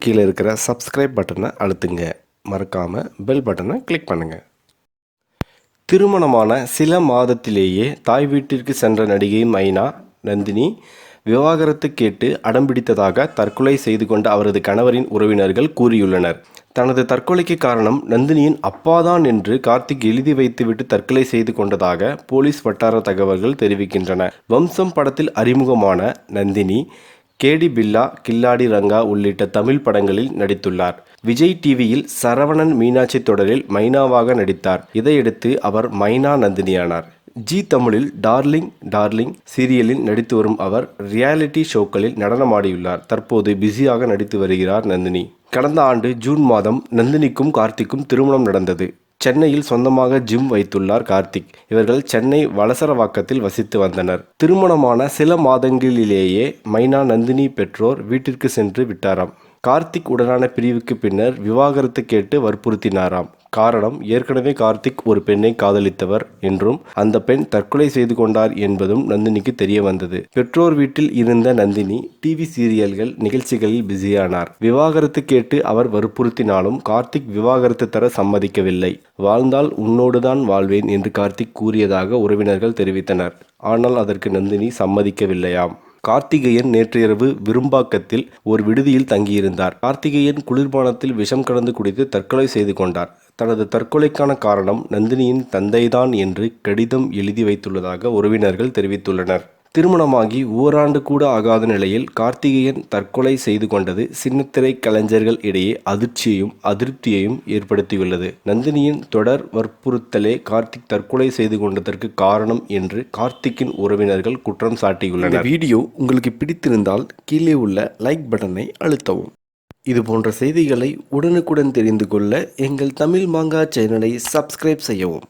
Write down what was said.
கீழே இருக்கிற சப்ஸ்கிரைப் பட்டனை அழுத்துங்க. மறக்காமல் பெல் பட்டனை கிளிக் பண்ணுங்கள் திருமணமான சில மாதத்திலேயே தாய் வீட்டிற்கு சென்ற நடிகை மைனா நந்தினி விவாகரத்து கேட்டு அடம்பிடித்ததாக தற்கொலை செய்து கொண்ட அவரது கணவரின் உறவினர்கள் கூறியுள்ளனர். தனது தற்கொலைக்கு காரணம் நந்தினியின் அப்பாதான் என்று கார்த்திக் எழுதி வைத்துவிட்டு தற்கொலை செய்து கொண்டதாக போலீஸ் வட்டார தகவல்கள் தெரிவிக்கின்றன. வம்சம் படத்தில் அறிமுகமான நந்தினி கேடி பில்லா கில்லாடி ரங்கா உள்ளிட்ட தமிழ் படங்களில் நடித்துள்ளார். விஜய் டிவியில் சரவணன் மீனாட்சி தொடரில் மைனாவாக நடித்தார். இதையடுத்து அவர் மைனா நந்தினியானார். ஜி தமிழில் டார்லிங் டார்லிங் சீரியலில் நடித்து வரும் அவர் ரியாலிட்டி ஷோக்களில் நடனமாடியுள்ளார். தற்போது பிஸியாக நடித்து வருகிறார் நந்தினி. கடந்த ஆண்டு ஜூன் மாதம் நந்தினிக்கும் கார்த்திக்கும் திருமணம் நடந்தது. சென்னையில் சொந்தமாக ஜிம் வைத்துள்ளார் கார்த்திக். இவர்கள் சென்னை வலசரவாக்கத்தில் வசித்து வந்தனர். திருமணமான சில மாதங்களிலேயே மைனா நந்தினி பெற்றோர் வீட்டிற்கு சென்று விட்டாராம். கார்த்திக் உடனான பிரிவுக்கு பின்னர் விவாகரத்து கேட்டு வற்புறுத்தினாராம். காரணம் ஏற்கனவே கார்த்திக் ஒரு பெண்ணை காதலித்தவர் என்றும் அந்த பெண் தற்கொலை செய்து கொண்டார் என்பதும் நந்தினிக்கு தெரிய வந்தது. பெற்றோர் வீட்டில் இருந்த நந்தினி டிவி சீரியல்கள் நிகழ்ச்சிகளில் பிஸியானார். விவாகரத்து கேட்டு அவர் வற்புறுத்தினாலும் கார்த்திக் விவாகரத்து தர சம்மதிக்கவில்லை. வாழ்ந்தால் உன்னோடுதான் வாழ்வேன் என்று கார்த்திக் கூறியதாக உறவினர்கள் தெரிவித்தனர். ஆனால் அதற்கு நந்தினி சம்மதிக்கவில்லையாம். கார்த்திகேயன் நேற்றிரவு விரும்பாக்கத்தில் ஒரு விடுதியில் தங்கியிருந்தார். கார்த்திகேயன் குளிர்பானத்தில் விஷம் கலந்து குடித்து தற்கொலை செய்து கொண்டார். தனது தற்கொலைக்கான காரணம் நந்தினியின் தந்தைதான் என்று கடிதம் எழுதி வைத்துள்ளதாக உறவினர்கள் தெரிவித்துள்ளனர். திருமணமாகி ஓராண்டு கூட ஆகாத நிலையில் கார்த்திகேயன் தற்கொலை செய்து கொண்டது சின்னத்திரை கலைஞர்கள் இடையே அதிர்ச்சியையும் அதிருப்தியையும் ஏற்படுத்தியுள்ளது. நந்தினியின் தொடர் வற்புறுத்தலே கார்த்திக் தற்கொலை செய்து கொண்டதற்கு காரணம் என்று கார்த்திக்கின் உறவினர்கள் குற்றம் சாட்டியுள்ளனர். வீடியோ உங்களுக்கு பிடித்திருந்தால் கீழே உள்ள லைக் பட்டனை அழுத்தவும். இது போன்ற செய்திகளை உடனுக்குடன் தெரிந்து கொள்ள எங்கள் தமிழ் மாங்கா சேனலை சப்ஸ்கிரைப் செய்யவும்.